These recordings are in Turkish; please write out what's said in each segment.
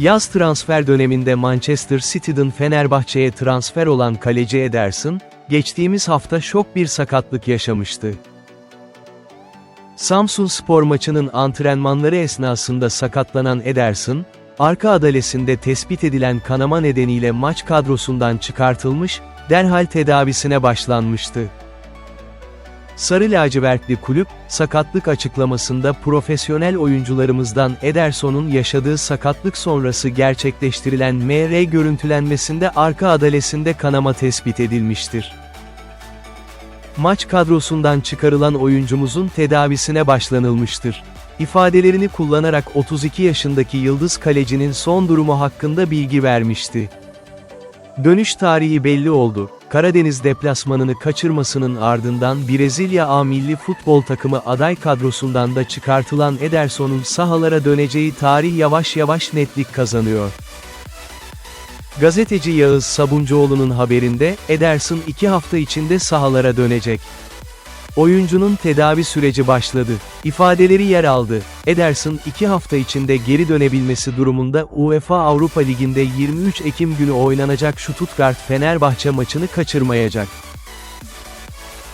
Yaz transfer döneminde Manchester City'den Fenerbahçe'ye transfer olan kaleci Ederson, geçtiğimiz hafta şok bir sakatlık yaşamıştı. Samsun spor maçının antrenmanları esnasında sakatlanan Ederson, arka adalesinde tespit edilen kanama nedeniyle maç kadrosundan çıkartılmış, derhal tedavisine başlanmıştı. Sarı lacivertli kulüp, sakatlık açıklamasında profesyonel oyuncularımızdan Ederson'un yaşadığı sakatlık sonrası gerçekleştirilen MR görüntülenmesinde arka adalesinde kanama tespit edilmiştir. Maç kadrosundan çıkarılan oyuncumuzun tedavisine başlanılmıştır. İfadelerini kullanarak 32 yaşındaki Yıldız Kaleci'nin son durumu hakkında bilgi vermişti. Dönüş tarihi belli oldu. Karadeniz deplasmanını kaçırmasının ardından Brezilya A milli futbol takımı aday kadrosundan da çıkartılan Ederson'un sahalara döneceği tarih yavaş yavaş netlik kazanıyor. Gazeteci Yağız Sabuncuoğlu'nun haberinde, Ederson iki hafta içinde sahalara dönecek. Oyuncunun tedavi süreci başladı. İfadeleri yer aldı. Ederson iki hafta içinde geri dönebilmesi durumunda UEFA Avrupa Ligi'nde 23 Ekim günü oynanacak Stuttgart Fenerbahçe maçını kaçırmayacak.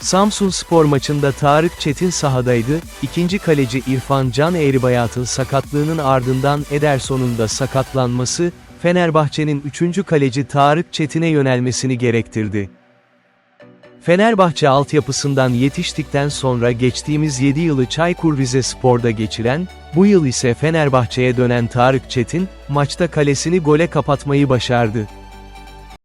Samsun spor maçında Tarık Çetin sahadaydı, ikinci kaleci İrfan Can Eğribayat'ın sakatlığının ardından Ederson'un da sakatlanması, Fenerbahçe'nin üçüncü kaleci Tarık Çetin'e yönelmesini gerektirdi. Fenerbahçe altyapısından yetiştikten sonra geçtiğimiz 7 yılı Çaykur Rizespor'da geçiren, bu yıl ise Fenerbahçe'ye dönen Tarık Çetin, maçta kalesini gole kapatmayı başardı.